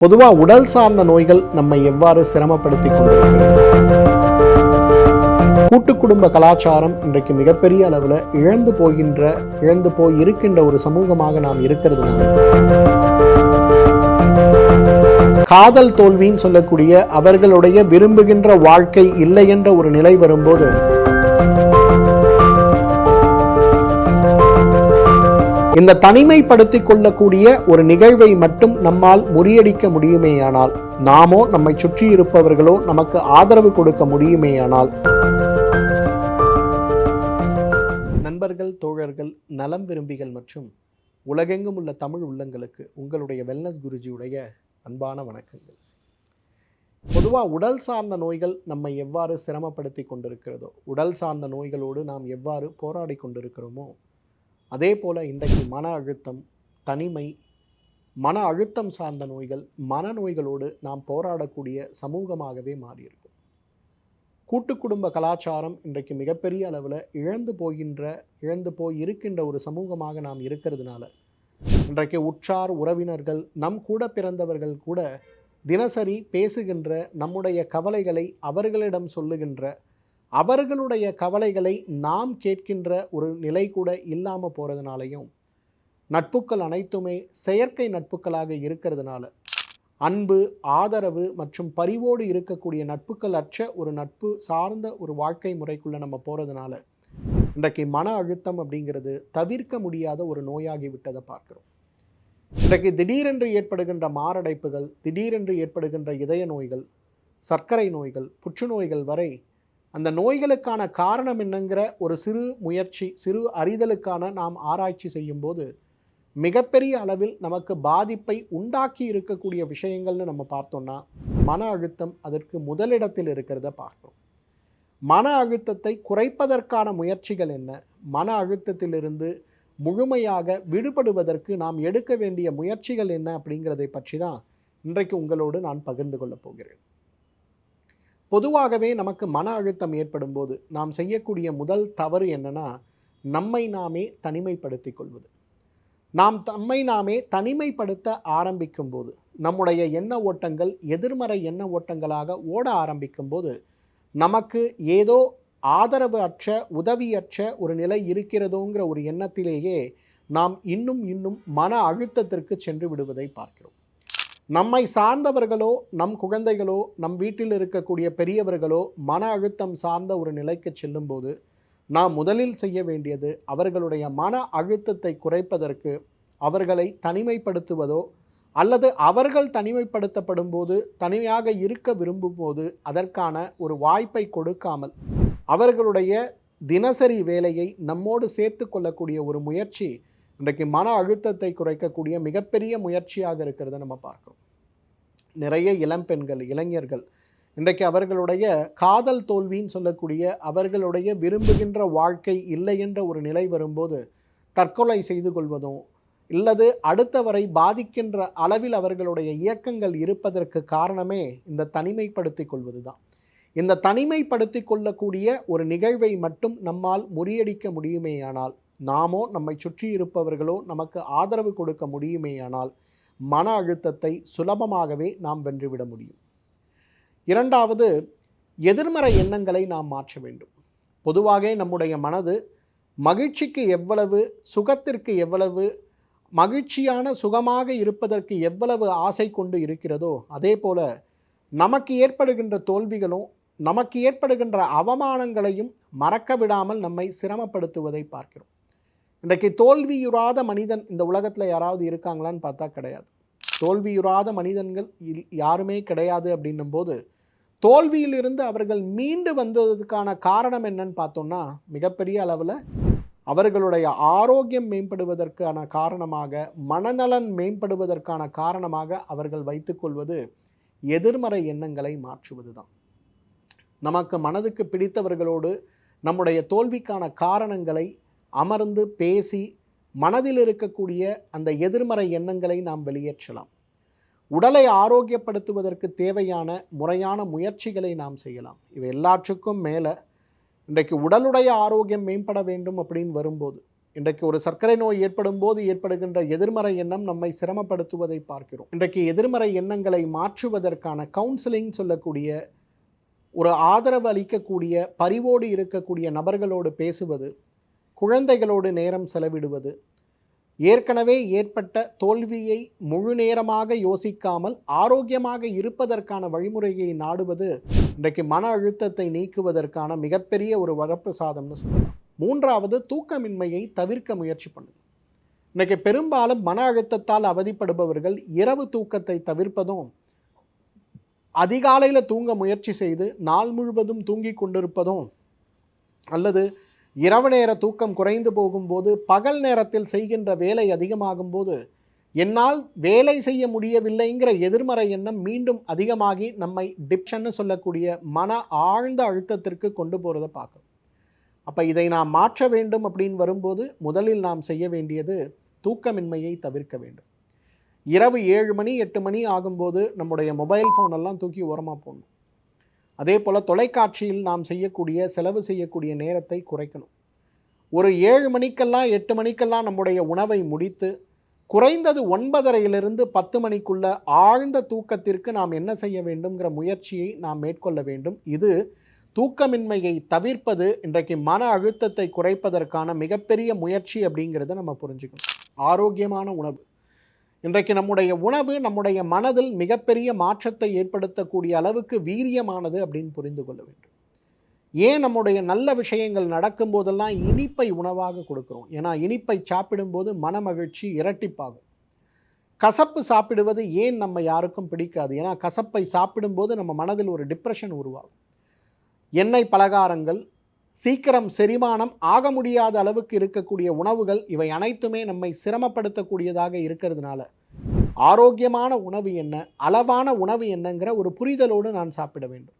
பொதுவாக உடல் சார்ந்த நோய்கள் நம்மை எவ்வாறு சிரமப்படுத்தி கொண்டிருக்கிறது? கூட்டு குடும்ப கலாச்சாரம் இன்றைக்கு மிகப்பெரிய அளவில் இழந்து போகின்ற இழந்து போய் இருக்கின்ற ஒரு சமூகமாக நாம் இருக்கிறதுனால காதல் தோல்வின்னு சொல்லக்கூடிய அவர்களுடைய விரும்புகின்ற வாழ்க்கை இல்லை என்ற ஒரு நிலை வரும்போது இந்த தனிமைப்படுத்திக் கொள்ளக்கூடிய ஒரு நிகழ்வை மட்டும் நம்மால் முறியடிக்க முடியுமேயானால் நாமோ நம்மை சுற்றி இருப்பவர்களோ நமக்கு ஆதரவு கொடுக்க முடியுமேயானால். நண்பர்கள் தோழர்கள் நலம் விரும்பிகள் மற்றும் உலகெங்கும் உள்ள தமிழ் உள்ளங்களுக்கு உங்களுடைய வெல்னஸ் குருஜியுடைய அன்பான வணக்கங்கள். பொதுவாக உடல் சார்ந்த நோய்கள் நம்மை எவ்வாறு சிரமப்படுத்தி கொண்டிருக்கிறதோ உடல் சார்ந்த நோய்களோடு நாம் எவ்வாறு போராடி கொண்டிருக்கிறோமோ அதே போல் இன்றைக்கு மன அழுத்தம் தனிமை மன அழுத்தம் சார்ந்த நோய்கள் மனநோய்களோடு நாம் போராடக்கூடிய சமூகமாகவே மாறியிருக்கும் கூட்டு குடும்ப கலாச்சாரம் இன்றைக்கு மிகப்பெரிய அளவில் இழந்து போகின்ற இழந்து போய் இருக்கின்ற ஒரு சமூகமாக நாம் இருக்கிறதுனால இன்றைக்கு உற்றார் உறவினர்கள் நம் கூட பிறந்தவர்கள் கூட தினசரி பேசுகின்ற நம்முடைய கவலைகளை அவர்களிடம் சொல்லுகின்ற அவர்களுடைய கவலைகளை நாம் கேட்கின்ற ஒரு நிலை கூட இல்லாமல் போகிறதுனாலையும் நட்புக்கள் அனைத்துமே செயற்கை நட்புக்களாக இருக்கிறதுனால அன்பு ஆதரவு மற்றும் பரிவோடு இருக்கக்கூடிய நட்புக்கள் அற்ற ஒரு நட்பு சார்ந்த ஒரு வாழ்க்கை முறைக்குள்ளே நம்ம போகிறதுனால இன்றைக்கு மன அழுத்தம் அப்படிங்கிறது தவிர்க்க முடியாத ஒரு நோயாகி விட்டதை பார்க்குறோம். இன்றைக்கு திடீரென்று ஏற்படுகின்ற மாரடைப்புகள் திடீரென்று ஏற்படுகின்ற இதய நோய்கள் சர்க்கரை நோய்கள் புற்றுநோய்கள் வரை அந்த நோய்களுக்கான காரணம் என்னங்கிற ஒரு சிறு முயற்சி சிறு அறிதலுக்கான நாம் ஆராய்ச்சி செய்யும்போது மிகப்பெரிய அளவில் நமக்கு பாதிப்பை உண்டாக்கி இருக்கக்கூடிய விஷயங்கள்னு நம்ம பார்த்தோம்னா மன அழுத்தம் அதற்கு முதலிடத்தில் இருக்கிறத பார்க்கிறோம் மன அழுத்தத்தை குறைப்பதற்கான முயற்சிகள் என்ன? மன அழுத்தத்திலிருந்து முழுமையாக விடுபடுவதற்கு நாம் எடுக்க வேண்டிய முயற்சிகள் என்ன அப்படிங்கிறதை பற்றி தான் இன்றைக்கு உங்களோடு நான் பகிர்ந்து கொள்ளப் போகிறேன். பொதுவாகவே நமக்கு மன அழுத்தம் ஏற்படும் போது நாம் செய்யக்கூடிய முதல் தவறு என்னன்னா நம்மை நாமே தனிமைப்படுத்திக் கொள்வது. நாம் தம்மை நாமே தனிமைப்படுத்த ஆரம்பிக்கும் போது நம்முடைய எண்ண ஓட்டங்கள் எதிர்மறை எண்ண ஓட்டங்களாக ஓட ஆரம்பிக்கும் போது நமக்கு ஏதோ ஆதரவு அற்ற உதவியற்ற ஒரு நிலை இருக்கிறதோங்கிற ஒரு எண்ணத்திலேயே நாம் இன்னும் இன்னும் மன அழுத்தத்திற்கு சென்று விடுவதை பார்க்கிறோம். நம்மை சார்ந்தவர்களோ நம் குழந்தைகளோ நம் வீட்டில் இருக்கக்கூடிய பெரியவர்களோ மன அழுத்தம் சார்ந்த ஒரு நிலைக்கு செல்லும்போது நாம் முதலில் செய்ய வேண்டியது அவர்களுடைய மன அழுத்தத்தை குறைப்பதற்கு அவர்களை தனிமைப்படுத்துவதோ அல்லது அவர்கள் தனிமைப்படுத்தப்படும் போது தனியாக இருக்க விரும்பும் போது அதற்கான ஒரு வாய்ப்பை கொடுக்காமல் அவர்களுடைய தினசரி வேலையை நம்மோடு சேர்த்து கொள்ளக்கூடிய ஒரு முயற்சி இன்றைக்கு மன அழுத்தத்தை குறைக்கக்கூடிய மிகப்பெரிய முயற்சியாக இருக்கிறத நம்ம பார்க்குறோம். நிறைய இளம்பெண்கள் இளைஞர்கள் இன்றைக்கு அவர்களுடைய காதல் தோல்வின்னு சொல்லக்கூடிய அவர்களுடைய விரும்புகின்ற வாழ்க்கை இல்லை என்ற ஒரு நிலை வரும்போது தற்கொலை செய்து கொள்வதும் இல்லது அடுத்தவரை பாதிக்கின்ற அளவில் அவர்களுடைய இயக்கங்கள் இருப்பதற்கு காரணமே இந்த தனிமைப்படுத்திக் கொள்வது தான் இந்த தனிமைப்படுத்தி கொள்ளக்கூடிய ஒரு நிகழ்வை மட்டும் நம்மால் முறியடிக்க முடியுமேயானால் நாமோ நம்மை சுற்றி இருப்பவர்களோ நமக்கு ஆதரவு கொடுக்க முடியுமேயானால் மன அழுத்தத்தை சுலபமாகவே நாம் வென்றுவிட முடியும். இரண்டாவது எதிர்மறை எண்ணங்களை நாம் மாற்ற வேண்டும். பொதுவாக நம்முடைய மனது மகிழ்ச்சிக்கு எவ்வளவு சுகத்திற்கு எவ்வளவு மகிழ்ச்சியான சுகமாக இருப்பதற்கு எவ்வளவு ஆசை கொண்டு இருக்கிறதோ அதே போல நமக்கு ஏற்படுகின்ற தோல்விகளும் நமக்கு ஏற்படுகின்ற அவமானங்களையும் மறக்க விடாமல் நம்மை சிரமப்படுத்துவதை பார்க்கிறோம். இன்றைக்கு தோல்வியுறாத மனிதன் இந்த உலகத்தில் யாராவது இருக்காங்களான்னு பார்த்தா கிடையாது. தோல்வியுறாத மனிதன்கள் இல்- யாருமே கிடையாது அப்படின்னும் போது தோல்வியிலிருந்து அவர்கள் மீண்டு வந்ததுக்கான காரணம் என்னன்னு பார்த்தோம்னா மிகப்பெரிய அளவில் அவர்களுடைய ஆரோக்கியம் மேம்படுவதற்கான காரணமாக மனநலன் மேம்படுவதற்கான காரணமாக அவர்கள் வைத்துக்கொள்வது எதிர்மறை எண்ணங்களை மாற்றுவது தான் நமக்கு மனதுக்கு பிடித்தவர்களோடு நம்முடைய தோல்விக்கான காரணங்களை அமர்ந்து பேசி மனதில் இருக்கக்கூடிய அந்த எதிர்மறை எண்ணங்களை நாம் வெளியேற்றலாம். உடலை ஆரோக்கியப்படுத்துவதற்கு தேவையான முறையான முயற்சிகளை நாம் செய்யலாம். இவை எல்லாற்றுக்கும் மேலே இன்றைக்கு உடலுடைய ஆரோக்கியம் மேம்பட வேண்டும் அப்படின்னு வரும்போது இன்றைக்கு ஒரு சர்க்கரை நோய் ஏற்படும் போது ஏற்படுகின்ற எதிர்மறை எண்ணம் நம்மை சிரமப்படுத்துவதை பார்க்கிறோம். இன்றைக்கு எதிர்மறை எண்ணங்களை மாற்றுவதற்கான கவுன்சிலிங் சொல்லக்கூடிய ஒரு ஆதரவு அளிக்கக்கூடிய பரிவோடு இருக்கக்கூடிய நபர்களோடு பேசுவது குழந்தைகளோடு நேரம் செலவிடுவது. ஏற்கனவே ஏற்பட்ட தோல்வியை முழு நேரமாக யோசிக்காமல் ஆரோக்கியமாக இருப்பதற்கான வழிமுறையை நாடுவது இன்றைக்கு மன அழுத்தத்தை நீக்குவதற்கான மிகப்பெரிய ஒரு வரப்பிரசாதம்னு சொல்லலாம். மூன்றாவது தூக்கமின்மையை தவிர்க்க முயற்சி பண்ணுது இன்றைக்கு பெரும்பாலும் மன அழுத்தத்தால் அவதிப்படுபவர்கள் இரவு தூக்கத்தை தவிர்ப்பதும் அதிகாலையில் தூங்க முயற்சி செய்து நாள் முழுவதும் தூங்கி கொண்டிருப்பதும் அல்லது இரவு நேர தூக்கம் குறைந்து போகும்போது பகல் நேரத்தில் செய்கின்ற வேலை அதிகமாகும் போது என்னால் வேலை செய்ய முடியவில்லைங்கிற எதிர்மறை எண்ணம் மீண்டும் அதிகமாகி நம்மை டிப்ஷன்னு சொல்லக்கூடிய மன ஆழ்ந்த அழுத்தத்திற்கு கொண்டு போகிறத பார்க்கும். அப்போ இதை நாம் மாற்ற வேண்டும் அப்படின்னு வரும்போது முதலில் நாம் செய்ய வேண்டியது தூக்கமின்மையை தவிர்க்க வேண்டும். இரவு ஏழு மணி எட்டு மணி ஆகும்போது நம்முடைய மொபைல் ஃபோன் எல்லாம் தூக்கி ஓரமாக போடணும். அதே போல் தொலைக்காட்சியில் நாம் செய்யக்கூடிய செலவு செய்யக்கூடிய நேரத்தை குறைக்கணும். ஒரு ஏழு மணிக்கெல்லாம் எட்டு மணிக்கெல்லாம் நம்முடைய உணவை முடித்து குறைந்தது ஒன்பதரையிலிருந்து பத்து மணிக்குள்ள ஆழ்ந்த தூக்கத்திற்கு நாம் என்ன செய்ய வேண்டும்ங்கிற முயற்சியை நாம் மேற்கொள்ள வேண்டும். இது தூக்கமின்மையை தவிர்ப்பது இன்றைக்கு மன அழுத்தத்தை குறைப்பதற்கான மிகப்பெரிய முயற்சி அப்படிங்கிறத நம்ம புரிஞ்சுக்கணும். ஆரோக்கியமான உணவு. இன்றைக்கு நம்முடைய உணவு நம்முடைய மனதில் மிகப்பெரிய மாற்றத்தை ஏற்படுத்தக்கூடிய அளவுக்கு வீரியமானது அப்படின்னு புரிந்து கொள்ள வேண்டும். ஏன் நம்முடைய நல்ல விஷயங்கள் நடக்கும் போதெல்லாம் இனிப்பை உணவாக கொடுக்குறோம்? ஏன்னா இனிப்பை சாப்பிடும்போது மன மகிழ்ச்சி இரட்டிப்பாகும். கசப்பு சாப்பிடுவது ஏன் நம்ம யாருக்கும் பிடிக்காது? ஏன்னா கசப்பை சாப்பிடும்போது நம்ம மனதில் ஒரு டிப்ரெஷன் உருவாகும். எண்ணெய் பலகாரங்கள் சீக்கிரம் செரிமானம் ஆக முடியாத அளவுக்கு இருக்கக்கூடிய உணவுகள் இவை அனைத்துமே நம்மை சிரமப்படுத்தக்கூடியதாக இருக்கிறதுனால. ஆரோக்கியமான உணவு என்ன அளவான உணவு என்னங்கிற ஒரு புரிதலோடு நான் சாப்பிட வேண்டும்.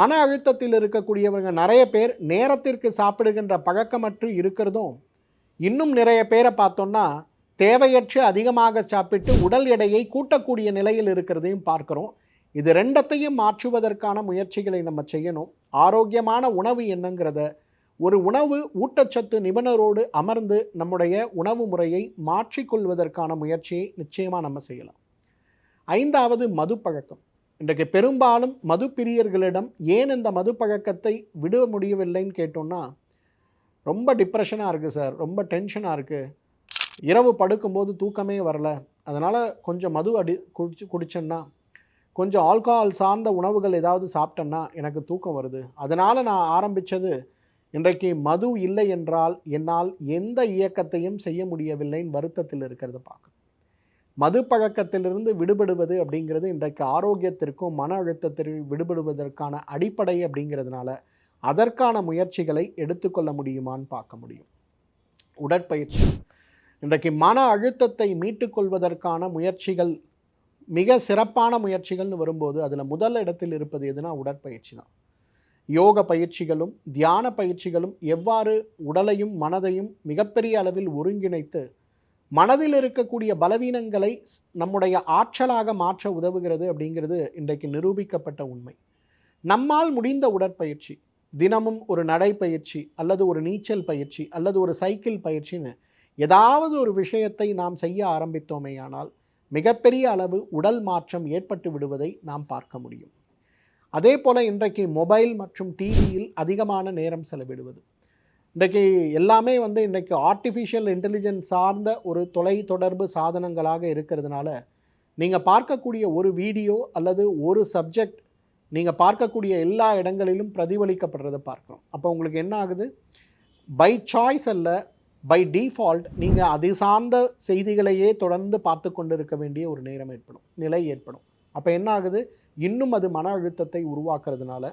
மன அழுத்தத்தில் இருக்கக்கூடியவங்க நிறைய பேர் நேரத்திற்கு சாப்பிடுகின்ற பழக்கமற்று இருக்கிறதும் இன்னும் நிறைய பேரை பார்த்தோம்னா தேவையற்று அதிகமாக சாப்பிட்டு உடல் எடையை கூட்டக்கூடிய நிலையில் இருக்கிறதையும் பார்க்குறோம். இது ரெண்டத்தையும் மாற்றுவதற்கான முயற்சிகளை நம்ம செய்யணும். ஆரோக்கியமான உணவு என்னங்கிறத ஒரு உணவு ஊட்டச்சத்து நிபுணரோடு அமர்ந்து நம்முடைய உணவு முறையை மாற்றிக்கொள்வதற்கான முயற்சியை நிச்சயமாக நம்ம செய்யலாம். ஐந்தாவது மது பழக்கம் இன்றைக்கு பெரும்பாலும் மது பிரியர்களிடம் ஏன் இந்த மது பழக்கத்தை விட முடியவில்லைன்னு கேட்டோம்னா ரொம்ப டிப்ரெஷனாக இருக்குது சார் ரொம்ப டென்ஷனாக இருக்குது இரவு படுக்கும்போது தூக்கமே வரல. அதனால் கொஞ்சம் மது அடி குடிச்சு குடிச்சேன்னா கொஞ்சம் ஆல்கஹால் சார்ந்த உணவுகள் ஏதாவது சாப்பிட்டேன்னா எனக்கு தூக்கம் வருது. அதனால் நான் ஆரம்பித்தது இன்றைக்கு மது இல்லை என்றால் என்னால் எந்த இயக்கத்தையும் செய்ய முடியவில்லைன்னு வருத்தத்தில் இருக்கிறத பார்க்க மது பழக்கத்திலிருந்து விடுபடுவது அப்படிங்கிறது இன்றைக்கு ஆரோக்கியத்திற்கும் மன அழுத்தத்திற்கு விடுபடுவதற்கான அடிப்படை அப்படிங்கிறதுனால அதற்கான முயற்சிகளை எடுத்துக்கொள்ள முடியுமான்னு பார்க்க முடியும். உடற்பயிற்சி. இன்றைக்கு மன அழுத்தத்தை மீட்டுக்கொள்வதற்கான முயற்சிகள் மிக சிறப்பான முயற்சிகள்னு வரும்போது அதில் முதல் இடத்தில் இருப்பது எதுனா உடற்பயிற்சி தான். யோக பயிற்சிகளும் தியான பயிற்சிகளும் எவ்வாறு உடலையும் மனதையும் மிகப்பெரிய அளவில் ஒருங்கிணைத்து மனதில் இருக்கக்கூடிய பலவீனங்களை நம்முடைய ஆற்றலாக மாற்ற உதவுகிறது அப்படிங்கிறது இன்றைக்கு நிரூபிக்கப்பட்ட உண்மை. நம்மால் முடிந்த உடற்பயிற்சி தினமும் ஒரு நடைப்பயிற்சி அல்லது ஒரு நீச்சல் பயிற்சி அல்லது ஒரு சைக்கிள் பயிற்சின்னு ஏதாவது ஒரு விஷயத்தை நாம் செய்ய ஆரம்பித்தோமேயானால் மிகப்பெரிய அளவு உடல் மாற்றம் ஏற்பட்டு விடுவதை நாம் பார்க்க முடியும். அதே போல் இன்றைக்கு மொபைல் மற்றும் டிவியில் அதிகமான நேரம் செலவிடுவது. இன்றைக்கு எல்லாமே வந்து இன்றைக்கு ஆர்டிஃபிஷியல் இன்டெலிஜென்ஸ் சார்ந்த ஒரு தொலை தொடர்பு சாதனங்களாக இருக்கிறதுனால நீங்கள் பார்க்கக்கூடிய ஒரு வீடியோ அல்லது ஒரு சப்ஜெக்ட் நீங்கள் பார்க்கக்கூடிய எல்லா இடங்களிலும் பிரதிபலிக்கப்படுறதை பார்க்குறோம். அப்போ உங்களுக்கு என்ன ஆகுது? பை சாய்ஸ் அல்ல பை டிஃபால்ட் நீங்கள் அது சார்ந்த செய்திகளையே தொடர்ந்து பார்த்து கொண்டு இருக்க வேண்டிய ஒரு நேரம் ஏற்படும் நிலை ஏற்படும். அப்போ என்ன ஆகுது? இன்னும் அது மன அழுத்தத்தை உருவாக்குறதுனால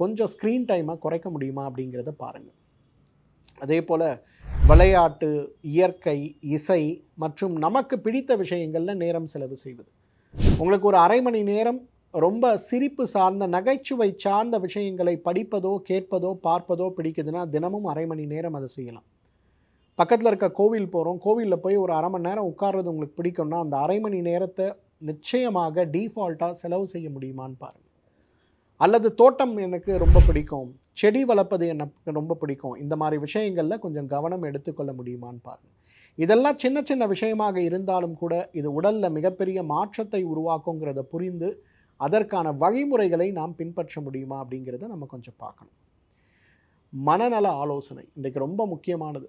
கொஞ்சம் ஸ்க்ரீன் டைமை குறைக்க முடியுமா அப்படிங்கிறத பாருங்கள் அதே போல் விளையாட்டு இயற்கை இசை மற்றும் நமக்கு பிடித்த விஷயங்களில் நேரம் செலவு செய்வது. உங்களுக்கு ஒரு அரை மணி நேரம் ரொம்ப சிரிப்பு சார்ந்த நகைச்சுவை சார்ந்த விஷயங்களை படிப்பதோ கேட்பதோ பார்ப்பதோ பிடிக்குதுன்னா தினமும் அரை மணி நேரம் அதை செய்யலாம். பக்கத்தில் இருக்க கோவில் போகிறோம் கோவிலில் போய் ஒரு அரை மணி நேரம் உட்கார்றது உங்களுக்கு பிடிக்கும்னா அந்த அரை மணி நேரத்தை நிச்சயமாக டீஃபால்ட்டாக செலவு செய்ய முடியுமான்னு பாருங்கள் அல்லது தோட்டம் எனக்கு ரொம்ப பிடிக்கும். செடி வளர்ப்பது எனக்கு ரொம்ப பிடிக்கும். இந்த மாதிரி விஷயங்களில் கொஞ்சம் கவனம் எடுத்துக்கொள்ள முடியுமான்னு பாருங்கள் இதெல்லாம் சின்ன சின்ன விஷயமாக இருந்தாலும் கூட இது உடலில் மிகப்பெரிய மாற்றத்தை உருவாக்குங்கிறத புரிந்து அதற்கான வழிமுறைகளை நாம் பின்பற்ற முடியுமா அப்படிங்கிறத நம்ம கொஞ்சம் பார்க்கணும். மனநல ஆலோசனை இன்றைக்கு ரொம்ப முக்கியமானது.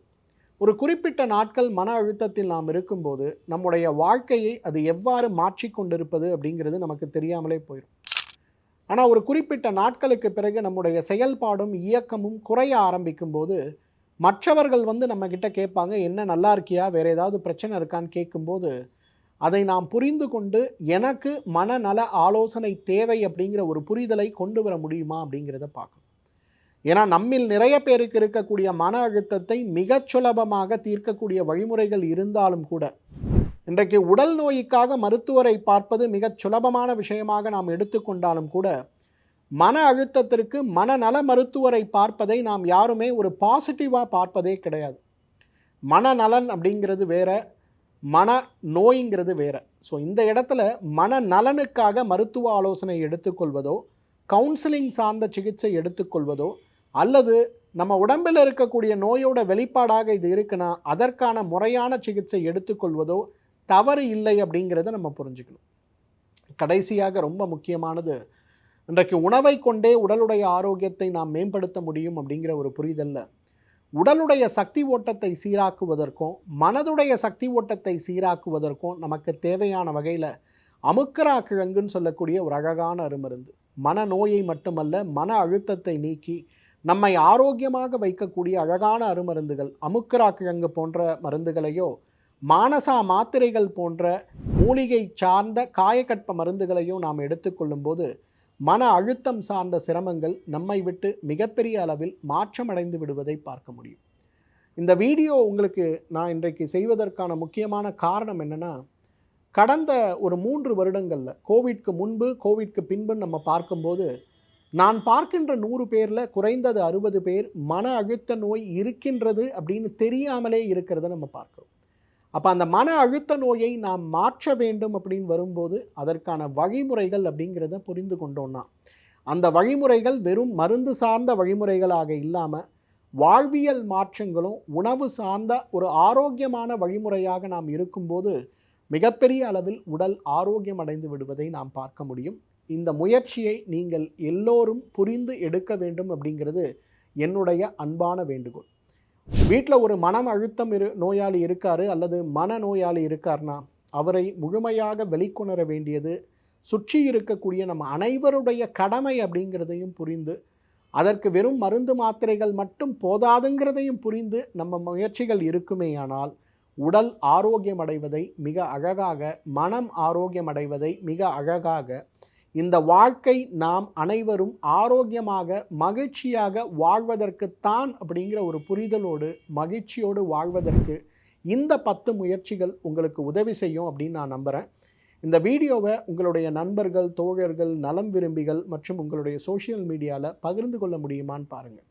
ஒரு குறிப்பிட்ட நாட்கள் மன அழுத்தத்தில் நாம் இருக்கும்போது நம்முடைய வாழ்க்கையை அது எவ்வாறு மாற்றிக்கொண்டிருப்பது அப்படிங்கிறது நமக்கு தெரியாமலே போயிடும் ஆனால் ஒரு குறிப்பிட்ட நாட்களுக்கு பிறகு நம்முடைய செயல்பாடும் இயக்கமும் குறைய ஆரம்பிக்கும் போது மற்றவர்கள் வந்து நம்மக்கிட்ட கேட்பாங்க என்ன நல்லா இருக்கியா? வேறு ஏதாவது பிரச்சனை இருக்கான்னு? கேட்கும்போது அதை நாம் புரிந்து கொண்டு எனக்கு மனநல ஆலோசனை தேவை அப்படிங்கிற ஒரு புரிதலை கொண்டு வர முடியுமா அப்படிங்கிறத பார்க்கணும். ஏன்னா நம்மில் நிறைய பேருக்கு இருக்கக்கூடிய மன அழுத்தத்தை மிகச் சுலபமாக தீர்க்கக்கூடிய வழிமுறைகள் இருந்தாலும் கூட இன்றைக்கு உடல் நோய்க்காக மருத்துவரை பார்ப்பது மிகச் சுலபமான விஷயமாக நாம் எடுத்துக்கொண்டாலும் கூட மன அழுத்தத்திற்கு மனநல மருத்துவரை பார்ப்பதை நாம் யாருமே ஒரு பாசிட்டிவாக பார்ப்பதே கிடையாது. மனநலன் அப்படிங்கிறது வேற மன நோய்ங்கிறது வேற. ஸோ இந்த இடத்துல மனநலனுக்காக மருத்துவ ஆலோசனை எடுத்துக்கொள்வதோ கவுன்சிலிங் சார்ந்த சிகிச்சை எடுத்துக்கொள்வதோ அல்லது நம்ம உடம்பில் இருக்கக்கூடிய நோயோட வெளிப்பாடாக இது இருக்குன்னா அதற்கான முறையான சிகிச்சை எடுத்துக்கொள்வதோ தவறு இல்லை அப்படிங்கிறத நம்ம புரிஞ்சுக்கணும். கடைசியாக ரொம்ப முக்கியமானது இன்றைக்கு உணவை கொண்டே உடலுடைய ஆரோக்கியத்தை நாம் மேம்படுத்த முடியும் அப்படிங்கிற ஒரு புரிதலில். உடலுடைய சக்தி ஓட்டத்தை சீராக்குவதற்கும் மனதுடைய சக்தி ஓட்டத்தை சீராக்குவதற்கும் நமக்கு தேவையான வகையில் அமுக்கரா கிழங்குன்னு சொல்லக்கூடிய ஒரு அழகான அருமருந்து. மன நோயை மட்டுமல்ல மன அழுத்தத்தை நீக்கி நம்மை ஆரோக்கியமாக வைக்கக்கூடிய அழகான அருமருந்துகள் அமுக்கரா கிழங்கு போன்ற மருந்துகளையோ மானசா மாத்திரைகள் போன்ற மூலிகை சார்ந்த காயக்கட்ப மருந்துகளையோ நாம் எடுத்துக்கொள்ளும்போது மன அழுத்தம் சார்ந்த சிரமங்கள் நம்மை விட்டு மிகப்பெரிய அளவில் மாற்றமடைந்து விடுவதை பார்க்க முடியும். இந்த வீடியோ உங்களுக்கு நான் இன்றைக்கு செய்வதற்கான முக்கியமான காரணம் என்னென்னா கடந்த ஒரு மூன்று வருடங்களில் கோவிட்க்கு முன்பு கோவிட்க்கு பின்பு நம்ம பார்க்கும்போது நான் பார்க்கின்ற நூறு பேரில் குறைந்தது அறுபது பேர் மன அழுத்த நோய் இருக்கின்றது அப்படின்னு தெரியாமலே இருக்கிறத நம்ம பார்க்குறோம். அப்போ அந்த மன அழுத்த நோயை நாம் மாற்ற வேண்டும் அப்படின்னு வரும்போது அதற்கான வழிமுறைகள் அப்படிங்கிறத புரிந்து கொண்டோம்னா அந்த வழிமுறைகள் வெறும் மருந்து சார்ந்த வழிமுறைகளாக இல்லாமல் வாழ்வியல் மாற்றங்களும் உணவு சார்ந்த ஒரு ஆரோக்கியமான வழிமுறையாக நாம் இருக்கும்போது மிகப்பெரிய அளவில் உடல் ஆரோக்கியம் அடைந்து விடுவதை நாம் பார்க்க முடியும். இந்த முயற்சியை நீங்கள் எல்லோரும் புரிந்து எடுக்க வேண்டும் அப்படிங்கிறது என்னுடைய அன்பான வேண்டுகோள். வீட்டில் ஒரு மனம் அழுத்தம் இரு நோயாளி இருக்கார் அல்லது மன நோயாளி இருக்கார்னா அவரை முழுமையாக வெளிக்கொணர வேண்டியது சுற்றி இருக்கக்கூடிய நம்ம அனைவருடைய கடமை அப்படிங்கிறதையும் புரிந்து அதற்கு வெறும் மருந்து மாத்திரைகள் மட்டும் போதாதுங்கிறதையும் புரிந்து நம்ம முயற்சிகள் இருக்குமேயானால் உடல் ஆரோக்கியம் அடைவதை மிக அழகாக மனம் ஆரோக்கியம் அடைவதை மிக அழகாக இந்த வாழ்க்கை நாம் அனைவரும் ஆரோக்கியமாக மகிழ்ச்சியாக வாழ்வதற்குத்தான் அப்படிங்கிற ஒரு புரிதலோடு மகிழ்ச்சியோடு வாழ்வதற்கு இந்த பத்து முயற்சிகள் உங்களுக்கு உதவி செய்யும் அப்படின்னு நான் நம்புகிறேன் இந்த வீடியோவை உங்களுடைய நண்பர்கள் தோழர்கள் நலம் விரும்பிகள் மற்றும் உங்களுடைய சோஷியல் மீடியாவில் பகிர்ந்து கொள்ள முடியுமான்னு பாருங்கள்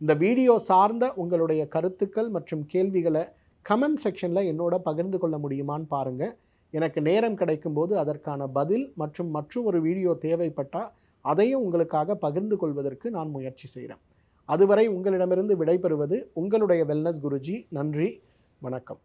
இந்த வீடியோ சார்ந்த உங்களுடைய கருத்துக்கள் மற்றும் கேள்விகளை கமெண்ட் செக்ஷனில் என்னோட பகிர்ந்து கொள்ள முடியுமான்னு பாருங்கள் எனக்கு நேரம் கிடைக்கும்போது அதற்கான பதில் மற்றும் மற்றும் ஒரு வீடியோ தேவைப்பட்டால் அதையும் உங்களுக்காக பகிர்ந்து கொள்வதற்கு நான் முயற்சி செய்கிறேன் அதுவரை உங்களிடமிருந்து விடைபெறுவது உங்களுடைய வெல்னஸ் குருஜி. நன்றி. வணக்கம்.